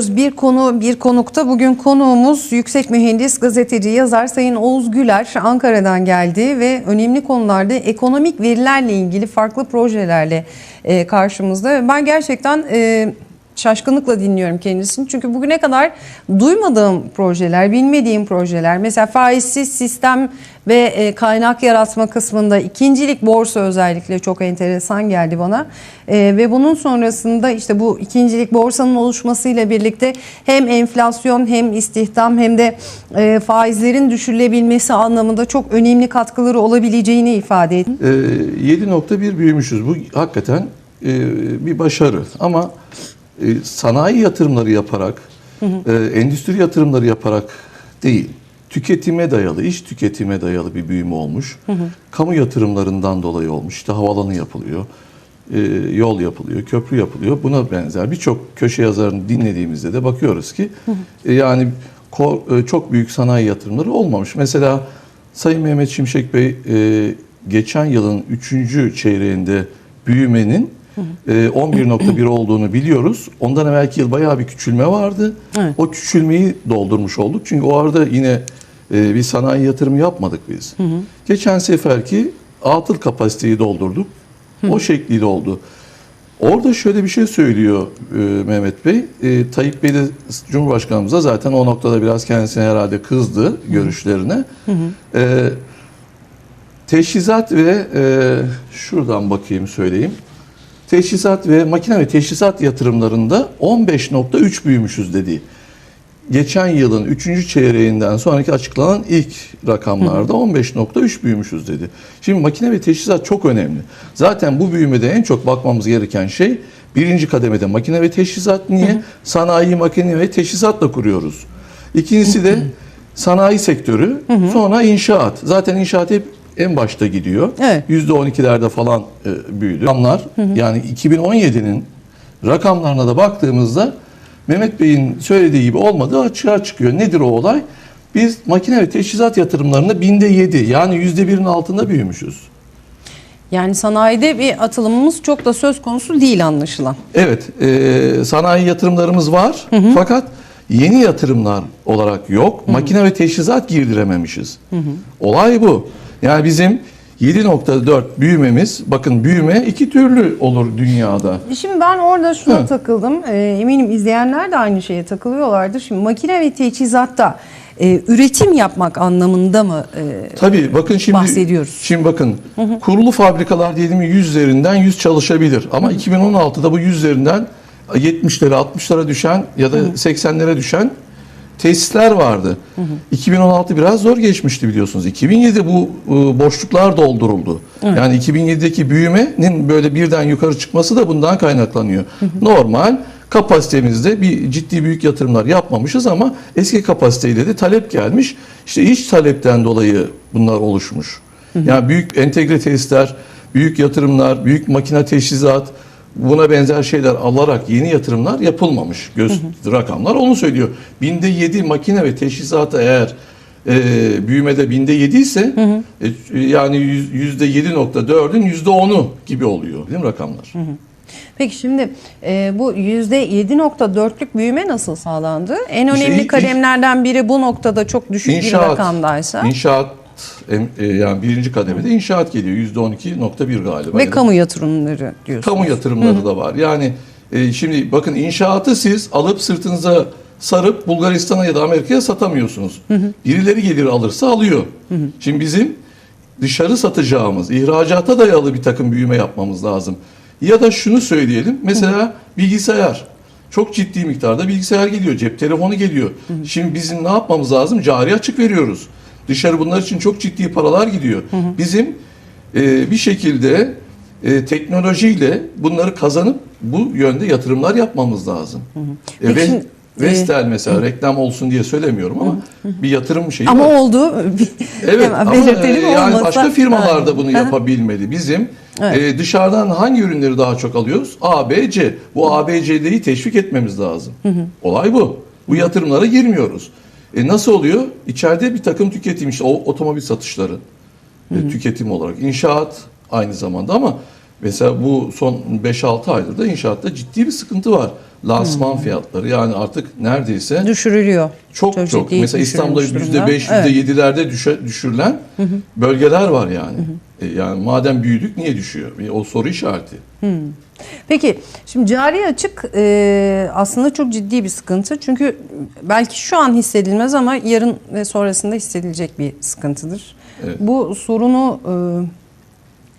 ediyoruz. Bir konu bir konukta bugün konuğumuz yüksek mühendis gazeteci yazar Sayın Oğuz Güler Ankara'dan geldi ve önemli konularda ekonomik verilerle ilgili farklı projelerle e, karşımızda. Ben gerçekten e, şaşkınlıkla dinliyorum kendisini. Çünkü bugüne kadar duymadığım projeler, bilmediğim projeler. Mesela faizsiz sistem ve e, kaynak yaratma kısmında ikincilik borsa özellikle çok enteresan geldi bana. E, ve bunun sonrasında işte bu ikincilik borsanın oluşmasıyla birlikte hem enflasyon hem istihdam hem de e, faizlerin düşürülebilmesi anlamında çok önemli katkıları olabileceğini ifade etti. Ee, 7.1 büyümüşüz. Bu hakikaten bir başarı. Ama e, sanayi yatırımları yaparak, e, endüstri yatırımları yaparak değil, tüketime dayalı, iş tüketime dayalı bir büyüme olmuş. Kamu yatırımlarından dolayı olmuş. İşte havalanı yapılıyor, e, yol yapılıyor, köprü yapılıyor. Buna benzer birçok köşe yazarını dinlediğimizde de bakıyoruz ki e, yani ko- e, çok büyük sanayi yatırımları olmamış. Mesela Sayın Mehmet Şimşek Bey e, geçen yılın 3. çeyreğinde büyümenin 11.1 olduğunu biliyoruz. Ondan evvelki yıl bayağı bir küçülme vardı. Evet. O küçülmeyi doldurmuş olduk. Çünkü o arada yine e, bir sanayi yatırımı yapmadık biz. Geçen seferki atıl kapasiteyi doldurduk. O şekliyle oldu. Orada şöyle bir şey söylüyor e, Mehmet Bey. E, Tayyip Bey de Cumhurbaşkanımıza zaten o noktada biraz kendisine herhalde kızdı görüşlerine. E, teşhisat ve e, şuradan bakayım söyleyeyim. Teşhisat ve makine ve teşhisat yatırımlarında 15.3 büyümüşüz dedi. Geçen yılın 3. çeyreğinden sonraki açıklanan ilk rakamlarda 15.3 büyümüşüz dedi. Şimdi makine ve teşhisat çok önemli. Zaten bu büyümede en çok bakmamız gereken şey birinci kademede makine ve teşhisat niye? Sanayi, makine ve teşhisatla kuruyoruz. İkincisi de sanayi sektörü, sonra inşaat. Zaten inşaat hep en başta gidiyor. Evet. %12'lerde falan e, büyüdü. Rakamlar yani 2017'nin rakamlarına da baktığımızda Mehmet Bey'in söylediği gibi olmadığı açığa çıkıyor. Nedir o olay? Biz makine ve teçhizat yatırımlarında binde 7 yani yüzde birin altında büyümüşüz. Yani sanayide bir atılımımız çok da söz konusu değil anlaşılan. Evet, e, sanayi yatırımlarımız var fakat yeni yatırımlar olarak yok. Makine ve teçhizat girdirememişiz. Olay bu. Yani bizim 7.4 büyümemiz, bakın büyüme iki türlü olur dünyada. Şimdi ben orada şuna Hı. takıldım. Ee, eminim izleyenler de aynı şeye takılıyorlardır. Şimdi makine ve teçhizatta e, üretim yapmak anlamında mı? e, Tabii bakın şimdi bahsediyoruz. Şimdi bakın kurulu fabrikalar diyelim mi 100 üzerinden 100 çalışabilir ama 2016'da bu 100 üzerinden 70'lere 60'lara düşen ya da 80'lere düşen tesisler vardı. 2016 biraz zor geçmişti biliyorsunuz. 2007 bu e, boşluklar dolduruldu. Yani 2007'deki büyümenin böyle birden yukarı çıkması da bundan kaynaklanıyor. Normal kapasitemizde bir ciddi büyük yatırımlar yapmamışız ama eski kapasiteyle de talep gelmiş. İşte iç talepten dolayı bunlar oluşmuş. Yani büyük entegre tesisler, büyük yatırımlar, büyük makine teçhizat, buna benzer şeyler alarak yeni yatırımlar yapılmamış. Göz rakamlar onu söylüyor. Binde 7 makine ve teçhizata eğer e, büyümede binde 7 ise e, yani yüz- yüzde 7.4'ün yüzde 10'u gibi oluyor değil mi rakamlar? Peki şimdi e, bu %7.4'lük büyüme nasıl sağlandı? En İşte önemli ilk- kalemlerden biri bu noktada çok düşük bir rakamdaysa. İnşaat yani birinci kademede inşaat geliyor. Yüzde 12.1 galiba. Ve Ya da- kamu yatırımları diyorsunuz. Kamu yatırımları da var. Yani e, şimdi bakın inşaatı siz alıp sırtınıza sarıp Bulgaristan'a ya da Amerika'ya satamıyorsunuz. Birileri gelir alırsa alıyor. Şimdi bizim dışarı satacağımız, ihracata dayalı bir takım büyüme yapmamız lazım. Ya da şunu söyleyelim. Mesela bilgisayar. Çok ciddi miktarda bilgisayar geliyor, cep telefonu geliyor. Şimdi bizim ne yapmamız lazım? Cari açık veriyoruz. Dışarı bunlar için çok ciddi paralar gidiyor. Bizim e, bir şekilde e, teknolojiyle bunları kazanıp bu yönde yatırımlar yapmamız lazım. E, Peki ve şimdi, Vestel mesela reklam olsun diye söylemiyorum ama bir yatırım şeyi Ama var. oldu. Evet ama belirtelim e, yani olmasa- başka firmalar da bunu yapabilmeli. Bizim Evet. e, dışarıdan hangi ürünleri daha çok alıyoruz? A, B, C. Bu A, B, C'yi teşvik etmemiz lazım. Olay bu. Bu yatırımlara girmiyoruz. E, nasıl oluyor? İçeride bir takım tüketim işte o otomobil satışları e, tüketim olarak. inşaat aynı zamanda ama Mesela bu son 5-6 aydır da inşaatta ciddi bir sıkıntı var. Lansman fiyatları yani artık neredeyse Düşürülüyor. çok çok. ciddi Mesela İstanbul'da düşürülmüş yüzde durumda. beş, yüzde Evet. yedilerde düşe- düşürülen bölgeler var yani. E, yani madem büyüdük niye düşüyor? O soru işareti. Peki şimdi cari açık e, aslında çok ciddi bir sıkıntı. Çünkü belki şu an hissedilmez ama yarın ve sonrasında hissedilecek bir sıkıntıdır. Evet. Bu sorunu e,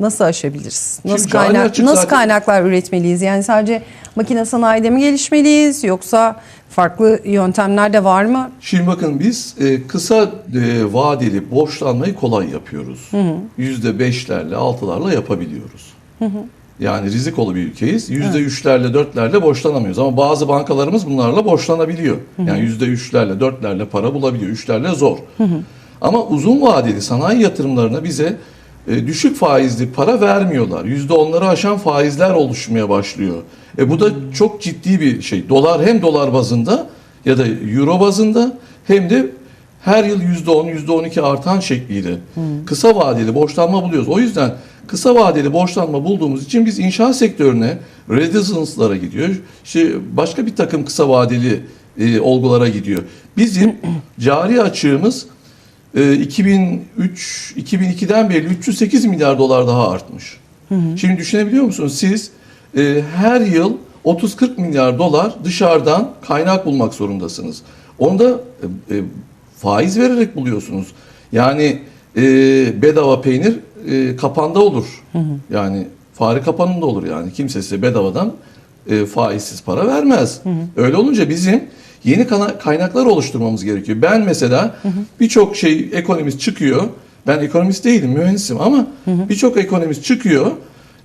nasıl aşabiliriz? Nasıl kaynak nasıl zaten- kaynaklar üretmeliyiz? Yani sadece makine sanayide mi gelişmeliyiz yoksa farklı yöntemler de var mı? Şimdi bakın biz e, kısa e, vadeli borçlanmayı kolay yapıyoruz. Yüzde beşlerle, altılarla yapabiliyoruz. Yani rizikolu bir ülkeyiz. Yüzde üçlerle, dörtlerle borçlanamıyoruz. Ama bazı bankalarımız bunlarla borçlanabiliyor. Yani yüzde üçlerle, dörtlerle para bulabiliyor. Üçlerle zor. Ama uzun vadeli sanayi yatırımlarına bize e, düşük faizli para vermiyorlar. Yüzde onları aşan faizler oluşmaya başlıyor. E bu da çok ciddi bir şey. Dolar hem dolar bazında ya da euro bazında hem de her yıl yüzde on, yüzde on iki artan şekliyle kısa vadeli borçlanma buluyoruz. O yüzden kısa vadeli borçlanma bulduğumuz için biz inşaat sektörüne residence'lara gidiyor. İşte başka bir takım kısa vadeli e, olgulara gidiyor. Bizim cari açığımız 2003 2002'den beri 308 milyar dolar daha artmış. Şimdi düşünebiliyor musunuz? Siz e, her yıl 30-40 milyar dolar dışarıdan kaynak bulmak zorundasınız. Onu da e, e, faiz vererek buluyorsunuz. Yani e, bedava peynir e, kapanda olur. Yani fare kapanında olur yani. Kimse size bedavadan e, faizsiz para vermez. Öyle olunca bizim yeni kaynaklar oluşturmamız gerekiyor. Ben mesela birçok şey ekonomist çıkıyor. Ben ekonomist değilim, mühendisim ama birçok ekonomist çıkıyor.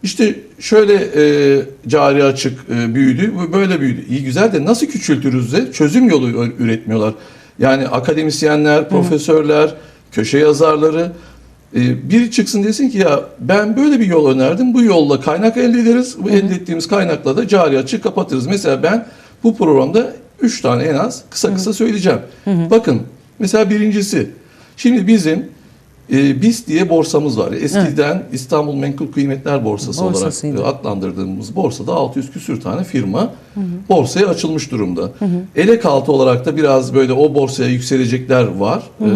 İşte şöyle e, cari açık e, büyüdü, böyle büyüdü. İyi güzel de nasıl küçültürüz de çözüm yolu üretmiyorlar. Yani akademisyenler, profesörler, köşe yazarları e, biri çıksın desin ki ya ben böyle bir yol önerdim. Bu yolla kaynak elde ederiz. Bu elde ettiğimiz kaynakla da cari açık kapatırız. Mesela ben bu programda 3 tane en az kısa kısa söyleyeceğim. Bakın mesela birincisi şimdi bizim e, BIST diye borsamız var. Eskiden İstanbul Menkul Kıymetler Borsası Borsasıydı. olarak e, adlandırdığımız borsada 600 küsür tane firma borsaya açılmış durumda. Elek altı olarak da biraz böyle o borsaya yükselecekler var. E,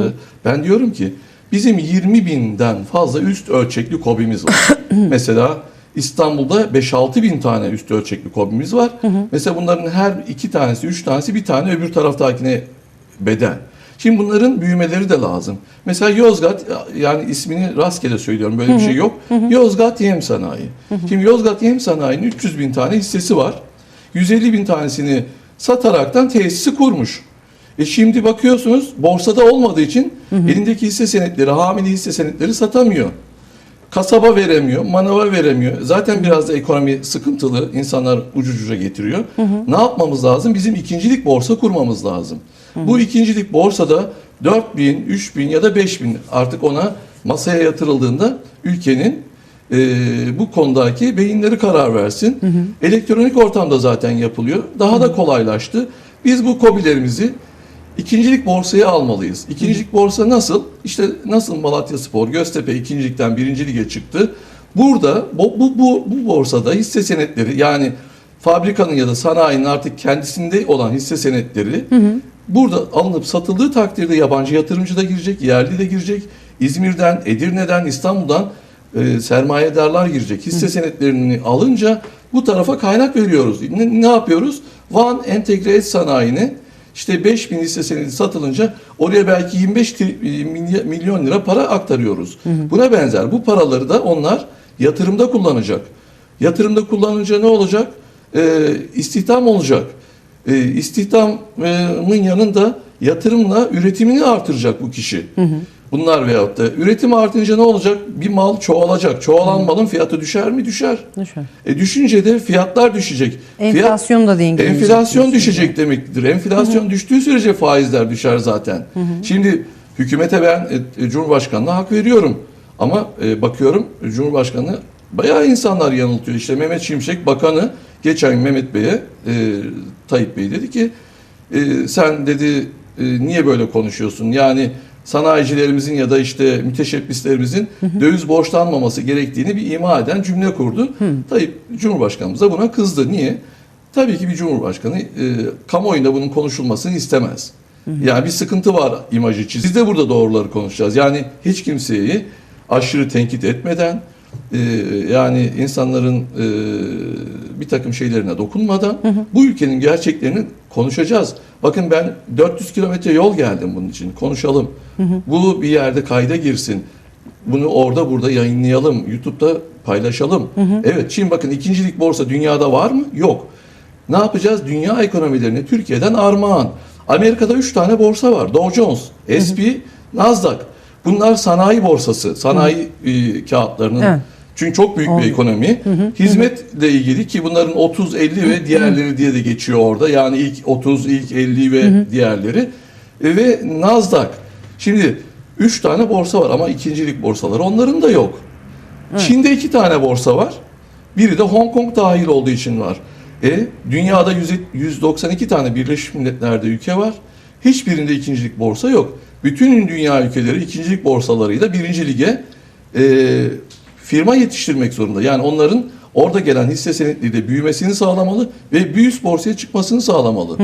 ben diyorum ki bizim 20 binden fazla üst ölçekli kobimiz var. Mesela İstanbul'da 5-6 bin tane üst ölçekli kobimiz var. Mesela bunların her iki tanesi, üç tanesi bir tane öbür taraftakine bedel. Şimdi bunların büyümeleri de lazım. Mesela Yozgat yani ismini rastgele söylüyorum böyle bir şey yok. Yozgat Yem Sanayi. Şimdi Yozgat Yem Sanayi'nin 300 bin tane hissesi var. 150 bin tanesini sataraktan tesisi kurmuş. E şimdi bakıyorsunuz borsada olmadığı için elindeki hisse senetleri, hamile hisse senetleri satamıyor. Kasaba veremiyor, manava veremiyor. Zaten biraz da ekonomi sıkıntılı, insanlar ucucuca getiriyor. Ne yapmamız lazım? Bizim ikincilik borsa kurmamız lazım. Bu ikincilik borsada 4 bin, 3 bin ya da 5 bin artık ona masaya yatırıldığında ülkenin e, bu konudaki beyinleri karar versin. Elektronik ortamda zaten yapılıyor. Daha da kolaylaştı. Biz bu kobilerimizi İkincilik borsaya almalıyız. İkincilik borsa nasıl? İşte nasıl Malatya Spor, Göztepe ikincilikten birinci lige çıktı. Burada bu, bu, bu, bu borsada hisse senetleri yani fabrikanın ya da sanayinin artık kendisinde olan hisse senetleri burada alınıp satıldığı takdirde yabancı yatırımcı da girecek, yerli de girecek. İzmir'den, Edirne'den, İstanbul'dan e, sermayedarlar girecek. Hisse senetlerini alınca bu tarafa kaynak veriyoruz. Ne, ne yapıyoruz? Van Entegre Et Sanayi'ne işte 5000 hisse senedi satılınca oraya belki 25 tri- milya- milyon lira para aktarıyoruz. Buna benzer bu paraları da onlar yatırımda kullanacak. Yatırımda kullanınca ne olacak? Ee, istihdam olacak. Ee, istihdamın yanında yatırımla üretimini artıracak bu kişi. Bunlar veyahut da üretim artınca ne olacak? Bir mal çoğalacak. Çoğalan malın fiyatı düşer mi? Düşer. Düşer. E düşünce de fiyatlar düşecek. Fiyat- Enflasyon da dengeleyecek. Enflasyon düşecek demektir. Enflasyon düştüğü sürece faizler düşer zaten. Şimdi hükümete ben e, e, Cumhurbaşkanı'na hak veriyorum. Ama e, bakıyorum Cumhurbaşkanı bayağı insanlar yanıltıyor. İşte Mehmet Şimşek Bakanı geçen Mehmet Bey'e e, Tayyip Bey dedi ki e, sen dedi e, niye böyle konuşuyorsun? Yani sanayicilerimizin ya da işte müteşebbislerimizin döviz borçlanmaması gerektiğini bir ima eden cümle kurdu. Tayyip Cumhurbaşkanımız da buna kızdı. Niye? Tabii ki bir cumhurbaşkanı e, kamuoyunda bunun konuşulmasını istemez. Yani bir sıkıntı var imajı çiz. Biz de burada doğruları konuşacağız. Yani hiç kimseyi aşırı tenkit etmeden e, yani insanların e, bir takım şeylerine dokunmadan bu ülkenin gerçeklerini konuşacağız. Bakın ben 400 kilometre yol geldim bunun için. Konuşalım. Bu bir yerde kayda girsin. Bunu orada burada yayınlayalım. YouTube'da paylaşalım. Evet Çin bakın ikincilik borsa dünyada var mı? Yok. Ne yapacağız? Dünya ekonomilerini Türkiye'den armağan. Amerika'da 3 tane borsa var. Dow Jones, SP, Nasdaq. Bunlar sanayi borsası. Sanayi e, kağıtlarının. Evet. Çünkü çok büyük bir ekonomi. Hizmetle ilgili ki bunların 30, 50 ve diğerleri diye de geçiyor orada. Yani ilk 30, ilk 50 ve diğerleri. E, ve Nasdaq. Şimdi 3 tane borsa var ama ikincilik borsaları onların da yok. Çin'de 2 tane borsa var. Biri de Hong Kong dahil olduğu için var. E dünyada 100 192 tane Birleşmiş Milletler'de ülke var. Hiçbirinde ikincilik borsa yok. Bütün dünya ülkeleri ikincilik borsalarıyla birinci lige e, firma yetiştirmek zorunda. Yani onların orada gelen hisse senetleriyle büyümesini sağlamalı ve bir üst borsaya çıkmasını sağlamalı.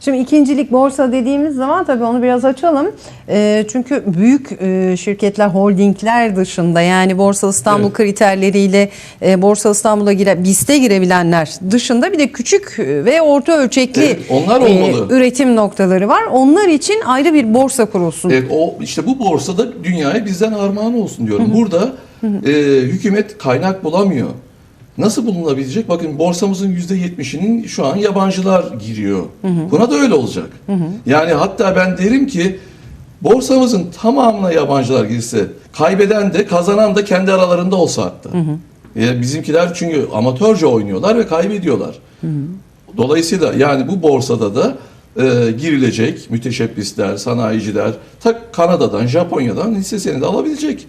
Şimdi ikincilik borsa dediğimiz zaman tabii onu biraz açalım. Ee, çünkü büyük e, şirketler, holdingler dışında yani Borsa İstanbul Evet. kriterleriyle e, Borsa İstanbul'a gire, BIST'e girebilenler dışında bir de küçük ve orta ölçekli Evet, onlar olmalı. üretim noktaları var. Onlar için ayrı bir borsa kurulsun. Evet, o işte bu borsada dünyaya bizden armağan olsun diyorum. Burada e, hükümet kaynak bulamıyor. Nasıl bulunabilecek? Bakın borsamızın yüzde yetmişinin şu an yabancılar giriyor. Buna da öyle olacak. Yani hatta ben derim ki borsamızın tamamına yabancılar girse, kaybeden de kazanan da kendi aralarında olsa hatta. Ya bizimkiler çünkü amatörce oynuyorlar ve kaybediyorlar. Dolayısıyla yani bu borsada da e, girilecek müteşebbisler, sanayiciler, ta Kanada'dan, Japonya'dan hisse senedi alabilecek.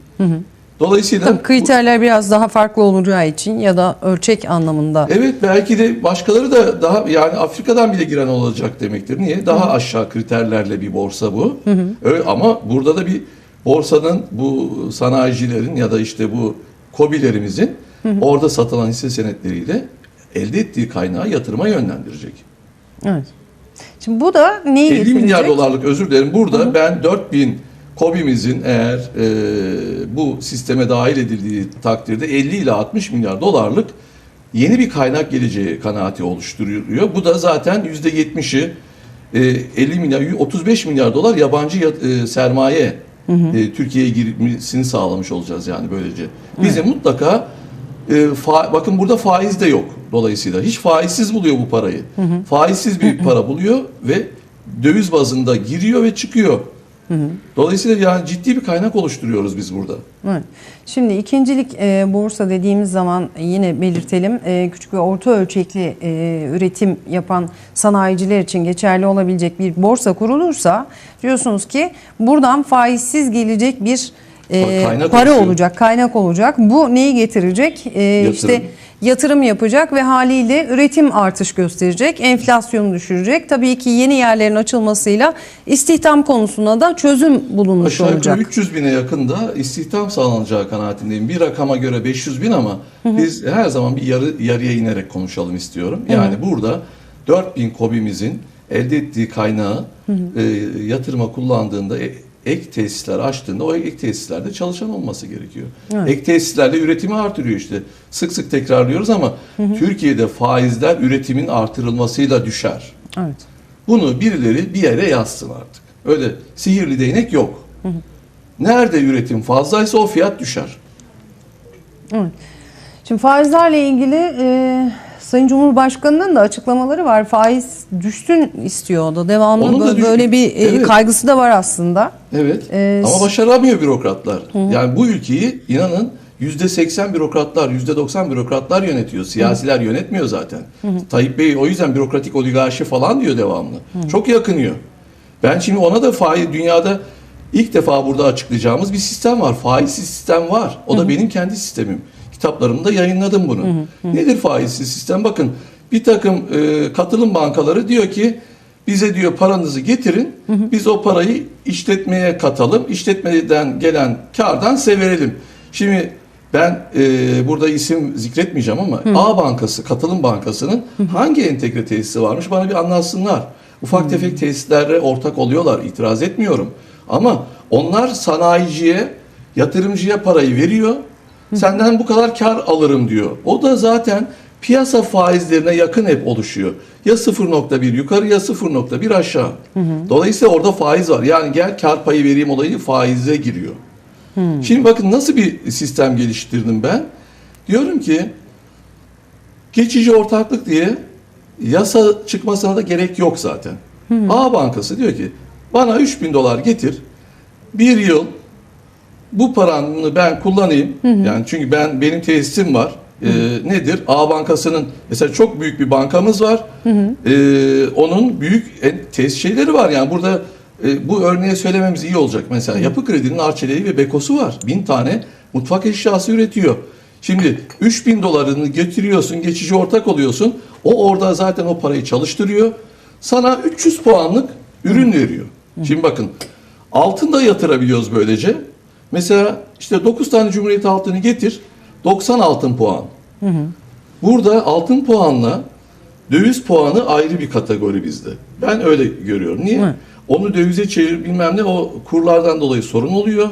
Dolayısıyla Tabii bu- kriterler biraz daha farklı olacağı için ya da ölçek anlamında. Evet belki de başkaları da daha yani Afrika'dan bile giren olacak demektir. Niye? Daha aşağı kriterlerle bir borsa bu. Öyle, ama burada da bir borsanın bu sanayicilerin ya da işte bu kobilerimizin orada satılan hisse senetleriyle elde ettiği kaynağı yatırıma yönlendirecek. Evet. Şimdi bu da neyi 50 getirecek? milyar dolarlık özür dilerim. Burada ben 4000 KOBİ'mizin eğer e, bu sisteme dahil edildiği takdirde 50 ile 60 milyar dolarlık yeni bir kaynak geleceği kanaati oluşturuyor. Bu da zaten %70'i e, 50 milyar 35 milyar dolar yabancı e, sermaye e, Türkiye'ye girmesini sağlamış olacağız yani böylece. Bizim mutlaka e, fa- bakın burada faiz de yok dolayısıyla. Hiç faizsiz buluyor bu parayı. Faizsiz bir para buluyor ve döviz bazında giriyor ve çıkıyor. Dolayısıyla yani ciddi bir kaynak oluşturuyoruz biz burada. Evet. Şimdi ikincilik e, borsa dediğimiz zaman yine belirtelim e, küçük ve orta ölçekli e, üretim yapan sanayiciler için geçerli olabilecek bir borsa kurulursa diyorsunuz ki buradan faizsiz gelecek bir e, Kaynak para oluşuyor. olacak, kaynak olacak. Bu neyi getirecek? E, Yatırım. işte yatırım yapacak ve haliyle üretim artış gösterecek, enflasyonu düşürecek. Tabii ki yeni yerlerin açılmasıyla istihdam konusunda da çözüm bulunmuş Aşağı olacak. 300 bine yakın da istihdam sağlanacağı kanaatindeyim. Bir rakama göre 500 bin ama biz her zaman bir yarı yarıya inerek konuşalım istiyorum. Yani burada 4000 KOBİ'mizin elde ettiği kaynağı e, yatırıma kullandığında e, ek tesisler açtığında o ek tesislerde çalışan olması gerekiyor. Ek tesislerle üretimi artırıyor işte. Sık sık tekrarlıyoruz ama Türkiye'de faizler üretimin artırılmasıyla düşer. Evet. Bunu birileri bir yere yazsın artık. Öyle sihirli değnek yok. Nerede üretim fazlaysa o fiyat düşer. Evet. Şimdi faizlerle ilgili e, Sayın Cumhurbaşkanı'nın da açıklamaları var. Faiz düşsün istiyor o da. Devamlı Onun da bö- düş- böyle bir e, Evet. kaygısı da var aslında. Evet. Ee, Ama başaramıyor bürokratlar. Yani bu ülkeyi inanın %80 bürokratlar, %90 bürokratlar yönetiyor. Siyasiler yönetmiyor zaten. Tayyip Bey o yüzden bürokratik oligarşi falan diyor devamlı. Çok yakınıyor. Ben şimdi ona da faiz dünyada ilk defa burada açıklayacağımız bir sistem var. Faizsiz sistem var. O da benim kendi sistemim. Kitaplarımda yayınladım bunu. Nedir faizsiz sistem? Bakın bir takım e, katılım bankaları diyor ki Bize diyor paranızı getirin. Biz o parayı işletmeye katalım. İşletmeden gelen kardan size verelim. Şimdi ben e, burada isim zikretmeyeceğim ama A Bankası, Katılım Bankası'nın hangi entegre tesisi varmış bana bir anlatsınlar. Ufak tefek tesislere ortak oluyorlar. itiraz etmiyorum. Ama onlar sanayiciye, yatırımcıya parayı veriyor. Senden bu kadar kar alırım diyor. O da zaten piyasa faizlerine yakın hep oluşuyor. Ya 0.1 yukarı ya 0.1 aşağı. Dolayısıyla orada faiz var. Yani gel kar payı vereyim olayı faize giriyor. Şimdi bakın nasıl bir sistem geliştirdim ben. Diyorum ki geçici ortaklık diye yasa çıkmasına da gerek yok zaten. A Bankası diyor ki bana 3000 dolar getir. Bir yıl bu paranı ben kullanayım. Yani çünkü ben benim tesisim var. Ee, nedir? A Bankası'nın mesela çok büyük bir bankamız var. Ee, onun büyük en- tesis şeyleri var. Yani burada e, bu örneği söylememiz iyi olacak. Mesela Yapı Kredi'nin Arçelik'i ve Bekosu var. Bin tane mutfak eşyası üretiyor. Şimdi 3000 dolarını getiriyorsun, geçici ortak oluyorsun. O orada zaten o parayı çalıştırıyor. Sana 300 puanlık ürün veriyor. Şimdi bakın altın da yatırabiliyoruz böylece. Mesela işte 9 tane Cumhuriyet altını getir. 90 altın puan. Burada altın puanla döviz puanı ayrı bir kategori bizde. Ben öyle görüyorum. Niye? Hı. Onu dövize çevir bilmem ne o kurlardan dolayı sorun oluyor.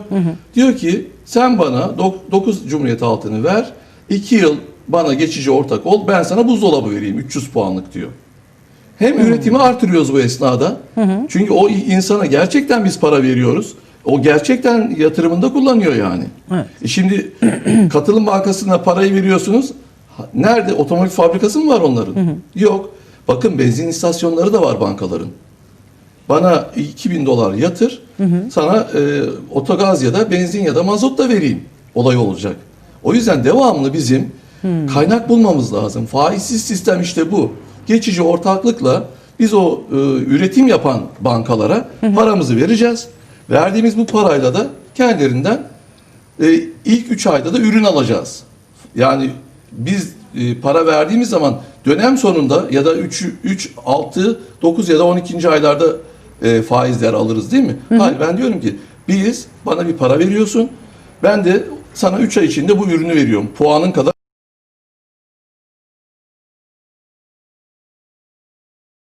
Diyor ki sen bana 9 Cumhuriyet altını ver. 2 yıl bana geçici ortak ol. Ben sana buzdolabı vereyim 300 puanlık diyor. Hem üretimi artırıyoruz bu esnada. Çünkü o insana gerçekten biz para veriyoruz. O gerçekten yatırımında kullanıyor yani. Evet. E şimdi katılım bankasına parayı veriyorsunuz. Nerede? Otomobil fabrikası mı var onların? Yok. Bakın benzin istasyonları da var bankaların. Bana 2000 dolar yatır. Sana e, otogaz ya da benzin ya da mazot da vereyim. Olay olacak. O yüzden devamlı bizim kaynak bulmamız lazım. Faizsiz sistem işte bu. Geçici ortaklıkla biz o e, üretim yapan bankalara paramızı vereceğiz. Verdiğimiz bu parayla da kendilerinden e, ilk 3 ayda da ürün alacağız. Yani biz e, para verdiğimiz zaman dönem sonunda ya da 3 3 6 9 ya da 12. aylarda e, faizler alırız değil mi? Hayır ben diyorum ki biz bana bir para veriyorsun. Ben de sana 3 ay içinde bu ürünü veriyorum. Puanın kadar